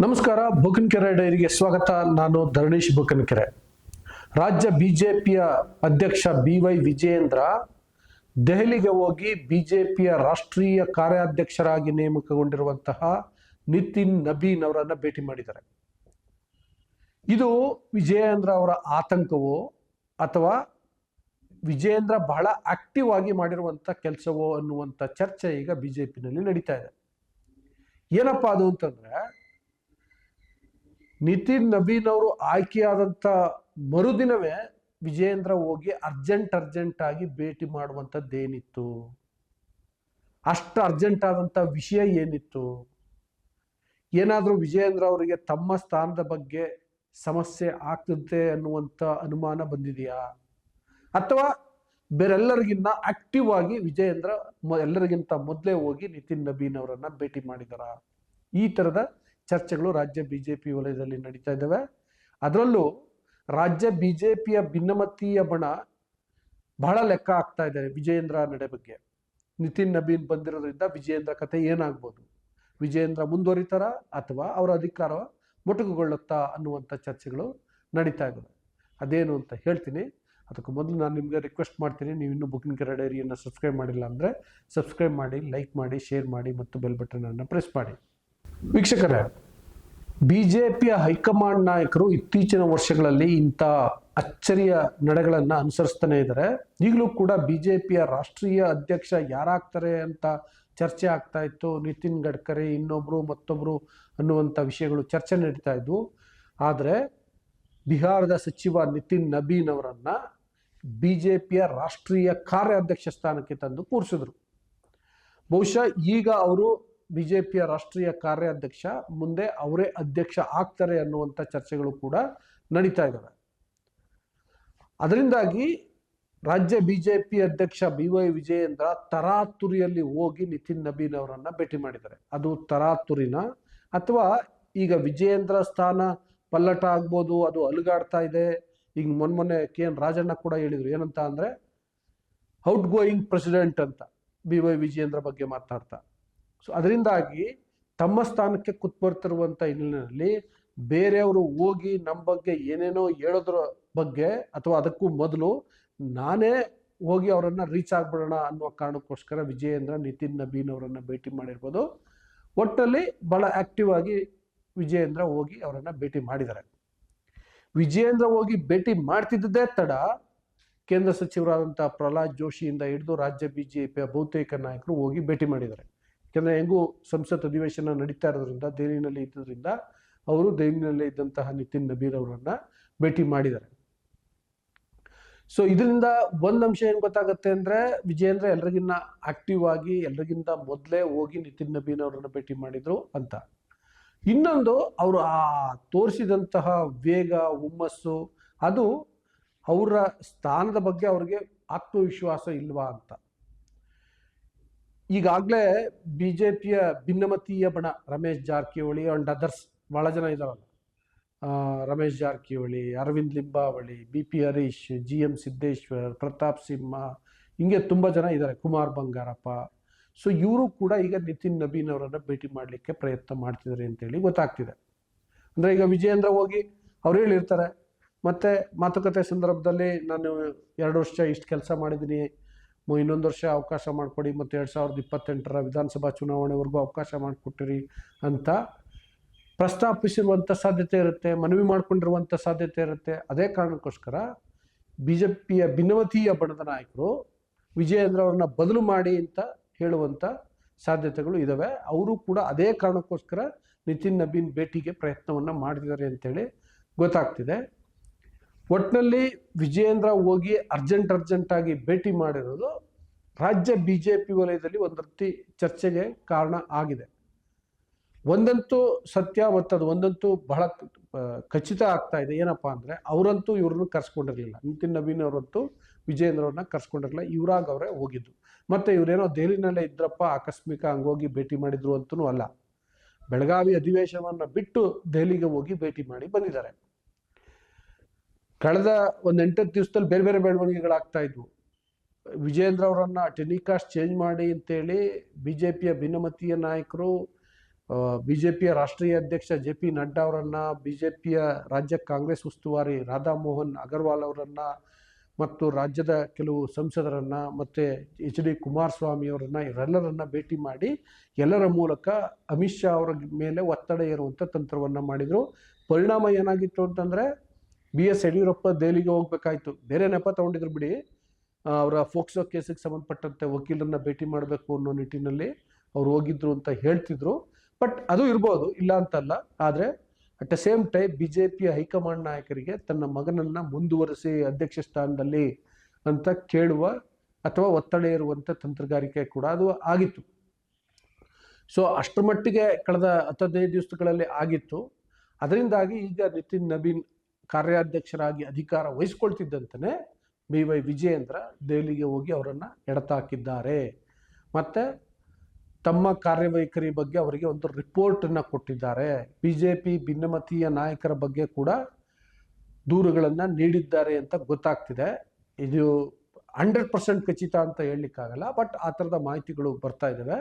ನಮಸ್ಕಾರ, ಬುಕನ್ಕೆರೆ ಡೈರಿಗೆ ಸ್ವಾಗತ. ನಾನು ಧರಣೀಶ್ ಬುಕನ್ಕೆರೆ. ರಾಜ್ಯ ಬಿಜೆಪಿಯ ಅಧ್ಯಕ್ಷ ಬಿ ವೈ ವಿಜಯೇಂದ್ರ ದೆಹಲಿಗೆ ಹೋಗಿ ಬಿಜೆಪಿಯ ರಾಷ್ಟ್ರೀಯ ಕಾರ್ಯಾಧ್ಯಕ್ಷರಾಗಿ ನೇಮಕಗೊಂಡಿರುವಂತಹ ನಿತಿನ್ ನಬೀನ್ ಅವರನ್ನ ಭೇಟಿ ಮಾಡಿದ್ದಾರೆ. ಇದು ವಿಜಯೇಂದ್ರ ಅವರ ಆತಂಕವೋ ಅಥವಾ ವಿಜಯೇಂದ್ರ ಬಹಳ ಆಕ್ಟಿವ್ ಆಗಿ ಮಾಡಿರುವಂಥ ಕೆಲಸವೋ ಅನ್ನುವಂಥ ಚರ್ಚೆ ಈಗ ಬಿಜೆಪಿನಲ್ಲಿ ನಡೀತಾ ಇದೆ. ಏನಪ್ಪಾ ಅದು ಅಂತಂದ್ರೆ ನಿತಿನ್ ನಬೀನ್ ಅವರು ಆಯ್ಕೆಯಾದಂಥ ಮರುದಿನವೇ ವಿಜಯೇಂದ್ರ ಹೋಗಿ ಅರ್ಜೆಂಟ್ ಅರ್ಜೆಂಟ್ ಆಗಿ ಭೇಟಿ ಮಾಡುವಂಥದ್ದೇನಿತ್ತು? ಅಷ್ಟು ಅರ್ಜೆಂಟ್ ಆದಂಥ ವಿಷಯ ಏನಿತ್ತು? ಏನಾದರೂ ವಿಜಯೇಂದ್ರ ಅವರಿಗೆ ತಮ್ಮ ಸ್ಥಾನದ ಬಗ್ಗೆ ಸಮಸ್ಯೆ ಆಗ್ತದೆ ಅನ್ನುವಂಥ ಅನುಮಾನ ಬಂದಿದೆಯಾ? ಅಥವಾ ಬೇರೆಲ್ಲರಿಗಿನ್ನ ಆಕ್ಟಿವ್ ಆಗಿ ವಿಜಯೇಂದ್ರ ಎಲ್ಲರಿಗಿಂತ ಮೊದಲೇ ಹೋಗಿ ನಿತಿನ್ ನಬೀನ್ ಅವರನ್ನ ಭೇಟಿ ಮಾಡಿದಾರ? ಈ ಥರದ ಚರ್ಚೆಗಳು ರಾಜ್ಯ ಬಿ ಜೆ ಪಿ ವಲಯದಲ್ಲಿ ನಡೀತಾ ಇದ್ದಾವೆ. ಅದರಲ್ಲೂ ರಾಜ್ಯ ಬಿ ಜೆ ಪಿಯ ಭಿನ್ನಮತೀಯ ಬಣ ಬಹಳ ಲೆಕ್ಕ ಆಗ್ತಾ ಇದೆ ವಿಜಯೇಂದ್ರ ನಡೆ ಬಗ್ಗೆ. ನಿತಿನ್ ನಬೀನ್ ಬಂದಿರೋದ್ರಿಂದ ವಿಜಯೇಂದ್ರ ಕತೆ ಏನಾಗ್ಬೋದು? ವಿಜಯೇಂದ್ರ ಮುಂದುವರಿತಾರ ಅಥವಾ ಅವರ ಅಧಿಕಾರ ಮೊಟಕುಗೊಳ್ಳುತ್ತಾ ಅನ್ನುವಂಥ ಚರ್ಚೆಗಳು ನಡೀತಾ ಇದ್ದಾವೆ. ಅದೇನು ಅಂತ ಹೇಳ್ತೀನಿ. ಅದಕ್ಕೂ ಮೊದಲು ನಾನು ನಿಮಗೆ ರಿಕ್ವೆಸ್ಟ್ ಮಾಡ್ತೀನಿ. ನೀವು ಇನ್ನೂ ಬುಕಿಂಗ್ ಕೆರೆ ಡೈರಿಯನ್ನು ಸಬ್ಸ್ಕ್ರೈಬ್ ಮಾಡಿಲ್ಲ ಅಂದರೆ ಸಬ್ಸ್ಕ್ರೈಬ್ ಮಾಡಿ ಲೈಕ್ ಮಾಡಿ ಶೇರ್ ಮಾಡಿ ಮತ್ತು ಬೆಲ್ ಬಟನನ್ನು ಪ್ರೆಸ್ ಮಾಡಿ. ವೀಕ್ಷಕರೇ ಬಿ ಜೆ ಪಿಯ ಹೈಕಮಾಂಡ್ ನಾಯಕರು ಇತ್ತೀಚಿನ ವರ್ಷಗಳಲ್ಲಿ ಇಂಥ ಅಚ್ಚರಿಯ ನಡೆಗಳನ್ನು ಅನುಸರಿಸ್ತಾನೆ ಇದ್ದಾರೆ. ಈಗಲೂ ಕೂಡ ಬಿ ಜೆ ಪಿಯ ರಾಷ್ಟ್ರೀಯ ಅಧ್ಯಕ್ಷ ಯಾರಾಗ್ತಾರೆ ಅಂತ ಚರ್ಚೆ ಆಗ್ತಾ ಇತ್ತು. ನಿತಿನ್ ಗಡ್ಕರಿ ಇನ್ನೊಬ್ಬರು ಮತ್ತೊಬ್ಬರು ಅನ್ನುವಂಥ ವಿಷಯಗಳು ಚರ್ಚೆ ನಡೀತಾ ಇದ್ವು. ಆದರೆ ಬಿಹಾರದ ಸಚಿವ ನಿತಿನ್ ನಬೀನ್ ಅವರನ್ನು ಬಿ ಜೆ ಪಿಯ ರಾಷ್ಟ್ರೀಯ ಕಾರ್ಯಾಧ್ಯಕ್ಷ ಸ್ಥಾನಕ್ಕೆ ತಂದು ಕೂರಿಸಿದ್ರು. ಬಹುಶಃ ಈಗ ಅವರು ಬಿ ಜೆ ಪಿಯ ರಾಷ್ಟ್ರೀಯ ಕಾರ್ಯಾಧ್ಯಕ್ಷ, ಮುಂದೆ ಅವರೇ ಅಧ್ಯಕ್ಷ ಆಗ್ತಾರೆ ಅನ್ನುವಂಥ ಚರ್ಚೆಗಳು ಕೂಡ ನಡೀತಾ ಇದ್ದಾವೆ ಅದರಿಂದಾಗಿ ರಾಜ್ಯ ಬಿಜೆಪಿ ಅಧ್ಯಕ್ಷ ಬಿ ವೈ ವಿಜಯೇಂದ್ರ ತರಾತುರಿಯಲ್ಲಿ ಹೋಗಿ ನಿತಿನ್ ನಬೀನ್ ಅವರನ್ನು ಭೇಟಿ ಮಾಡಿದ್ದಾರೆ. ಅದು ತರಾತುರಿನ ಅಥವಾ ಈಗ ವಿಜಯೇಂದ್ರ ಸ್ಥಾನ ಪಲ್ಲಟ ಆಗ್ಬೋದು, ಅದು ಅಲುಗಾಡ್ತಾ ಇದೆ. ಈಗ ಮೊನ್ನೆ ಮೊನ್ನೆ ಕೆ ಎನ್ ರಾಜಣ್ಣ ಕೂಡ ಹೇಳಿದರು, ಏನಂತ ಅಂದ್ರೆ, ಔಟ್ ಗೋಯಿಂಗ್ ಪ್ರೆಸಿಡೆಂಟ್ ಅಂತ ಬಿ ವೈ ವಿಜಯೇಂದ್ರ ಬಗ್ಗೆ ಮಾತನಾಡ್ತಾ ಸೊ ಅದರಿಂದಾಗಿ ತಮ್ಮ ಸ್ಥಾನಕ್ಕೆ ಕುತ್ಬರ್ತಿರುವಂಥ ಹಿನ್ನೆಲೆಯಲ್ಲಿ ಬೇರೆಯವರು ಹೋಗಿ ನಮ್ಮ ಬಗ್ಗೆ ಏನೇನೋ ಹೇಳೋದ್ರ ಬಗ್ಗೆ ಅಥವಾ ಅದಕ್ಕೂ ಮೊದಲು ನಾನೇ ಹೋಗಿ ಅವರನ್ನು ರೀಚ್ ಆಗ್ಬಿಡೋಣ ಅನ್ನೋ ಕಾರಣಕ್ಕೋಸ್ಕರ ವಿಜಯೇಂದ್ರ ನಿತಿನ್ ನಬೀನ್ ಅವರನ್ನು ಭೇಟಿ ಮಾಡಿರ್ಬೋದು. ಒಟ್ಟಲ್ಲಿ ಬಹಳ ಆಕ್ಟಿವ್ ಆಗಿ ವಿಜಯೇಂದ್ರ ಹೋಗಿ ಅವರನ್ನು ಭೇಟಿ ಮಾಡಿದ್ದಾರೆ. ವಿಜಯೇಂದ್ರ ಹೋಗಿ ಭೇಟಿ ಮಾಡ್ತಿದ್ದದೇ ತಡ ಕೇಂದ್ರ ಸಚಿವರಾದಂಥ ಪ್ರಹ್ಲಾದ್ ಜೋಶಿಯಿಂದ ಹಿಡಿದು ರಾಜ್ಯ ಬಿಜೆಪಿಯ ಬಹುತೇಕ ನಾಯಕರು ಹೋಗಿ ಭೇಟಿ ಮಾಡಿದ್ದಾರೆ. ಯಾಕಂದ್ರೆ ಹೆಂಗೂ ಸಂಸತ್ ಅಧಿವೇಶನ ನಡೀತಾ ಇರೋದ್ರಿಂದ, ದೆಹಲಿನಲ್ಲಿ ಇದ್ದರಿಂದ ಅವರು ದೆಹಲಿನಲ್ಲೇ ಇದ್ದಂತಹ ನಿತಿನ್ ನಬೀರ್ ಅವರನ್ನ ಭೇಟಿ ಮಾಡಿದ್ದಾರೆ. ಸೊ ಇದರಿಂದ ಒಂದು ಅಂಶ ಏನು ಗೊತ್ತಾಗುತ್ತೆ ಅಂದ್ರೆ, ವಿಜಯೇಂದ್ರ ಎಲ್ರಿಗಿನ್ನ ಆಕ್ಟಿವ್ ಆಗಿ ಎಲ್ರಿಗಿಂತ ಮೊದಲೇ ಹೋಗಿ ನಿತಿನ್ ನಬೀನ್ ಅವರನ್ನು ಭೇಟಿ ಮಾಡಿದ್ರು ಅಂತ. ಇನ್ನೊಂದು, ಅವರು ಆ ತೋರಿಸಿದಂತಹ ವೇಗ, ಹುಮ್ಮಸ್ಸು, ಅದು ಅವರ ಸ್ಥಾನದ ಬಗ್ಗೆ ಅವ್ರಿಗೆ ಆತ್ಮವಿಶ್ವಾಸ ಇಲ್ವಾ ಅಂತ. ಈಗಾಗಲೇ ಬಿ ಜೆ ಪಿಯ ಭಿನ್ನಮತೀಯ ಬಣ ರಮೇಶ್ ಜಾರಕಿಹೊಳಿ ಅಂಡ್ ಅದರ್ಸ್ ಭಾಳ ಜನ ಇದ್ದಾರಲ್ಲ Ramesh Jarkiholi, Arvind Limbavali, B P Harish G M Siddeshwar, Pratap Simha, ಹಿಂಗೆ ತುಂಬ ಜನ ಇದ್ದಾರೆ ಕುಮಾರ್ ಬಂಗಾರಪ್ಪ. ಸೊ ಇವರು ಕೂಡ ಈಗ ನಿತಿನ್ ನಬೀನ್ ಅವರನ್ನು ಭೇಟಿ ಮಾಡಲಿಕ್ಕೆ ಪ್ರಯತ್ನ ಮಾಡ್ತಿದ್ದಾರೆ ಅಂತೇಳಿ ಗೊತ್ತಾಗ್ತಿದೆ. ಅಂದರೆ ಈಗ ವಿಜಯೇಂದ್ರ ಹೋಗಿ ಅವ್ರು ಹೇಳಿರ್ತಾರೆ, ಮತ್ತು ಮಾತುಕತೆ ಸಂದರ್ಭದಲ್ಲಿ ನಾನು ಎರಡು ವರ್ಷ ಇಷ್ಟು ಕೆಲಸ ಮಾಡಿದ್ದೀನಿ ಇನ್ನೊಂದು ವರ್ಷ ಅವಕಾಶ ಮಾಡಿಕೊಡಿ ಮತ್ತು ಎರಡು ಸಾವಿರದ ಇಪ್ಪತ್ತೆಂಟರ ವಿಧಾನಸಭಾ ಚುನಾವಣೆವರೆಗೂ ಅವಕಾಶ ಮಾಡಿಕೊಟ್ಟಿರಿ ಅಂತ ಪ್ರಸ್ತಾಪಿಸಿರುವಂಥ ಸಾಧ್ಯತೆ ಇರುತ್ತೆ, ಮನವಿ ಮಾಡಿಕೊಂಡಿರುವಂಥ ಸಾಧ್ಯತೆ ಇರುತ್ತೆ. ಅದೇ ಕಾರಣಕ್ಕೋಸ್ಕರ ಬಿ ಜೆ ಪಿಯ ಭಿನ್ನಮತೀಯ ಬಣದ ನಾಯಕರು ವಿಜಯೇಂದ್ರ ಅವ್ರನ್ನ ಬದಲು ಮಾಡಿ ಅಂತ ಹೇಳುವಂಥ ಸಾಧ್ಯತೆಗಳು ಇದ್ದಾವೆ ಅವರು ಕೂಡ ಅದೇ ಕಾರಣಕ್ಕೋಸ್ಕರ ನಿತಿನ್ ನಬೀನ್ ಭೇಟಿಗೆ ಪ್ರಯತ್ನವನ್ನು ಮಾಡಿದ್ದಾರೆ ಅಂತೇಳಿ ಗೊತ್ತಾಗ್ತಿದೆ. ಒಟ್ಟಿನಲ್ಲಿ ವಿಜಯೇಂದ್ರ ಹೋಗಿ ಅರ್ಜೆಂಟ್ ಅರ್ಜೆಂಟ್ ಆಗಿ ಭೇಟಿ ಮಾಡಿರೋದು ರಾಜ್ಯ ಬಿ ಜೆ ಪಿ ವಲಯದಲ್ಲಿ ಒಂದು ರೀತಿ ಚರ್ಚೆಗೆ ಕಾರಣ ಆಗಿದೆ. ಒಂದಂತೂ ಸತ್ಯ ಮತ್ತು ಅದು ಒಂದಂತೂ ಬಹಳ ಖಚಿತ ಆಗ್ತಾ ಇದೆ. ಏನಪ್ಪಾ ಅಂದ್ರೆ ಅವರಂತೂ ಇವ್ರನ್ನ ಕರ್ಸ್ಕೊಂಡಿರ್ಲಿಲ್ಲ. ನಿತಿನ್ ನವೀನ್ ಅವರಂತೂ ವಿಜಯೇಂದ್ರ ಅವ್ರನ್ನ ಕರ್ಸ್ಕೊಂಡಿರಲಿಲ್ಲ. ಇವ್ರಾಗ ಅವರೇ ಹೋಗಿದ್ದು. ಮತ್ತೆ ಇವರೇನೋ ದೆಹಲಿನಲ್ಲೇ ಇದ್ರಪ್ಪ, ಆಕಸ್ಮಿಕ ಹಂಗೋಗಿ ಭೇಟಿ ಮಾಡಿದ್ರು ಅಂತೂ ಅಲ್ಲ. ಬೆಳಗಾವಿ ಅಧಿವೇಶನವನ್ನ ಬಿಟ್ಟು ದೆಹಲಿಗೆ ಹೋಗಿ ಭೇಟಿ ಮಾಡಿ ಬಂದಿದ್ದಾರೆ. ಕಳೆದ ಒಂದು ಎಂಟತ್ತು ದಿವಸದಲ್ಲಿ ಬೇರೆ ಬೇರೆ ಬೆಳವಣಿಗೆಗಳಾಗ್ತಾ ಇದ್ವು. ವಿಜೇಂದ್ರ ಅವರನ್ನು ಟೆಲಿಕಾಸ್ಟ್ ಚೇಂಜ್ ಮಾಡಿ ಅಂತೇಳಿ ಬಿ ಜೆ ಪಿಯ ಭಿನ್ನಮತೀಯ ನಾಯಕರು ಬಿ ಜೆ ಪಿಯ ರಾಷ್ಟ್ರೀಯ ಅಧ್ಯಕ್ಷ ಜೆ ಪಿ ನಡ್ಡಾ ಅವರನ್ನು ಬಿ ಜೆ ಪಿಯ ರಾಜ್ಯ ಕಾಂಗ್ರೆಸ್ ಉಸ್ತುವಾರಿ ರಾಧಾಮೋಹನ್ ಅಗರ್ವಾಲ್ ಅವರನ್ನು ಮತ್ತು ರಾಜ್ಯದ ಕೆಲವು ಸಂಸದರನ್ನ ಮತ್ತು ಎಚ್ ಡಿ ಕುಮಾರಸ್ವಾಮಿ ಅವರನ್ನು ಇವರೆಲ್ಲರನ್ನ ಭೇಟಿ ಮಾಡಿ ಎಲ್ಲರ ಮೂಲಕ ಅಮಿತ್ ಶಾ ಅವರ ಮೇಲೆ ಒತ್ತಡ ಏರುವಂಥ ತಂತ್ರವನ್ನು ಮಾಡಿದರು. ಪರಿಣಾಮ ಏನಾಗಿತ್ತು ಅಂತಂದರೆ ಬಿ ಎಸ್ ಯಡಿಯೂರಪ್ಪ ದೆಹಲಿಗೆ ಹೋಗ್ಬೇಕಾಯ್ತು. ಬೇರೆ ನೆಪ ತಗೊಂಡಿದ್ರು ಬಿಡಿ. ಅವರ ಫೋಕ್ಸೋ ಕೇಸಿಗೆ ಸಂಬಂಧಪಟ್ಟಂತೆ ವಕೀಲರನ್ನ ಭೇಟಿ ಮಾಡಬೇಕು ಅನ್ನೋ ನಿಟ್ಟಿನಲ್ಲಿ ಅವ್ರು ಹೋಗಿದ್ರು ಅಂತ ಹೇಳ್ತಿದ್ರು. ಬಟ್ ಅದು ಇರ್ಬೋದು, ಇಲ್ಲ ಅಂತಲ್ಲ. ಆದರೆ at the same time B J P high command ನಾಯಕರಿಗೆ ತನ್ನ ಮಗನನ್ನ ಮುಂದುವರಿಸಿ ಅಧ್ಯಕ್ಷ ಸ್ಥಾನದಲ್ಲಿ ಅಂತ ಕೇಳುವ ಅಥವಾ ಒತ್ತಡ ಇರುವಂಥ ತಂತ್ರಗಾರಿಕೆ ಕೂಡ ಅದು ಆಗಿತ್ತು. ಸೊ ಅಷ್ಟರ ಮಟ್ಟಿಗೆ ಕಳೆದ ಹತ್ತದೈದು ದಿವಸಗಳಲ್ಲಿ ಆಗಿತ್ತು. ಅದರಿಂದಾಗಿ ಈಗ ನಿತಿನ್ ನಬೀನ್ ಕಾರ್ಯಾಧ್ಯಕ್ಷರಾಗಿ ಅಧಿಕಾರ ವಹಿಸ್ಕೊಳ್ತಿದ್ದಂತನೇ ಬಿ ವೈ ವಿಜಯೇಂದ್ರ ದೆಹಲಿಗೆ ಹೋಗಿ ಅವರನ್ನು ಎಡತಾಕಿದ್ದಾರೆ. ಮತ್ತು ತಮ್ಮ ಕಾರ್ಯವೈಖರಿ ಬಗ್ಗೆ ಅವರಿಗೆ ಒಂದು ರಿಪೋರ್ಟನ್ನು ಕೊಟ್ಟಿದ್ದಾರೆ. ಬಿ ಜೆ ಪಿ ಭಿನ್ನಮತೀಯ ನಾಯಕರ ಬಗ್ಗೆ ಕೂಡ ದೂರುಗಳನ್ನು ನೀಡಿದ್ದಾರೆ ಅಂತ ಗೊತ್ತಾಗ್ತಿದೆ. ಇದು ಹಂಡ್ರೆಡ್ ಪರ್ಸೆಂಟ್ ಖಚಿತ ಅಂತ ಹೇಳಲಿಕ್ಕಾಗಲ್ಲ, ಬಟ್ ಆ ಥರದ ಮಾಹಿತಿಗಳು ಬರ್ತಾ ಇದ್ದಾವೆ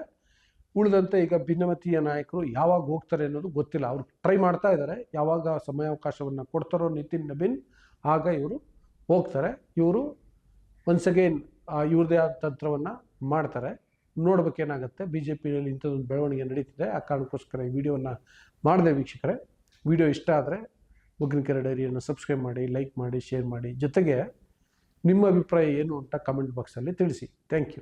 ಉಳಿದಂತೆ ಈಗ ಭಿನ್ನಮತೀಯ ನಾಯಕರು ಯಾವಾಗ ಹೋಗ್ತಾರೆ ಅನ್ನೋದು ಗೊತ್ತಿಲ್ಲ. ಅವರು ಟ್ರೈ ಮಾಡ್ತಾ ಇದ್ದಾರೆ. ಯಾವಾಗ ಸಮಯಾವಕಾಶವನ್ನು ಕೊಡ್ತಾರೋ ನಿತಿನ್ ನಬೀನ್ ಆಗ ಇವರು ಹೋಗ್ತಾರೆ. ಇವರು ಒನ್ಸ್ ಅಗೇನ್ ಇವ್ರದೇ ಆದ ತಂತ್ರವನ್ನು ಮಾಡ್ತಾರೆ. ನೋಡ್ಬೇಕೇನಾಗುತ್ತೆ ಬಿ ಜೆ ಪಿಯಲ್ಲಿ ಇಂಥದ್ದೊಂದು ಬೆಳವಣಿಗೆ ನಡೀತಿದೆ. ಆ ಕಾರಣಕ್ಕೋಸ್ಕರ ಈ ವಿಡಿಯೋವನ್ನು ಮಾಡಿದೆ ವೀಕ್ಷಕರೇ. ವಿಡಿಯೋ ಇಷ್ಟ ಆದರೆ ಮುಗ್ಗಿನಕೆರೆ ಡೈರಿಯನ್ನು ಸಬ್ಸ್ಕ್ರೈಬ್ ಮಾಡಿ ಲೈಕ್ ಮಾಡಿ ಶೇರ್ ಮಾಡಿ. ಜೊತೆಗೆ ನಿಮ್ಮ ಅಭಿಪ್ರಾಯ ಏನು ಅಂತ ಕಮೆಂಟ್ ಬಾಕ್ಸಲ್ಲಿ ತಿಳಿಸಿ. Thank you